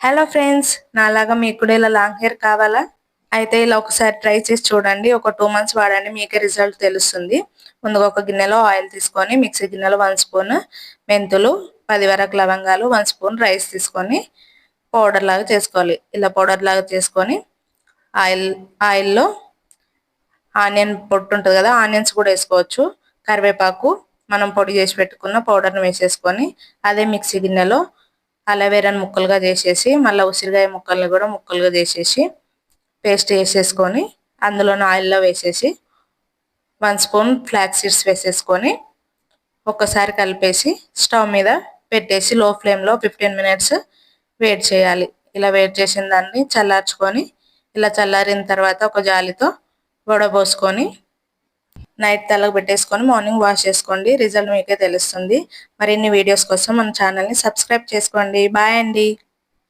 Hello friends నాలాగా మీకు కూడా ఇలా లాంగ్ హెయిర్ కావాలా? అయితే ఇలా ఒకసారి ట్రై చేసి చూడండి. ఒక టూ మంత్స్ వాడండి మీకే రిజల్ట్ తెలుస్తుంది. ముందుగా ఒక గిన్నెలో ఆయిల్ తీసుకొని మిక్సీ గిన్నెలో వన్ స్పూన్ మెంతులు పది వరకు లవంగాలు వన్ స్పూన్ రైస్ తీసుకొని పౌడర్ లాగా చేసుకోవాలి. ఇలా పౌడర్ లాగా చేసుకొని ఆయిల్ ఆయిల్లో ఆనియన్ పొట్టు ఉంటుంది కదా ఆనియన్స్ కూడా వేసుకోవచ్చు. కరివేపాకు మనం పొడి చేసి పెట్టుకున్న పౌడర్ని వేసేసుకొని అదే మిక్సీ గిన్నెలో అలవేరాని ముక్కలుగా చేసేసి మళ్ళీ ఉసిరికాయ ముక్కల్ని కూడా ముక్కలుగా చేసేసి పేస్ట్ వేసేసుకొని అందులోని ఆయిల్లో వేసేసి వన్ స్పూన్ ఫ్లాక్ సీడ్స్ వేసేసుకొని ఒక్కసారి కలిపేసి స్టవ్ మీద పెట్టేసి లో ఫ్లేమ్లో ఫిఫ్టీన్ మినిట్స్ వేట్ చేయాలి. ఇలా వేట్ చేసిన దాన్ని చల్లార్చుకొని ఇలా చల్లారిన తర్వాత ఒక జాలితో వడబోసుకొని నైట్ తలకు పెట్టేసుకొని మార్నింగ్ వాష్ చేసుకోండి. రిజల్ట్ మీకే తెలుస్తుంది. మరిన్ని వీడియోస్ కోసం మన ఛానల్ని సబ్స్క్రైబ్ చేసుకోండి. బాయ్ అండి.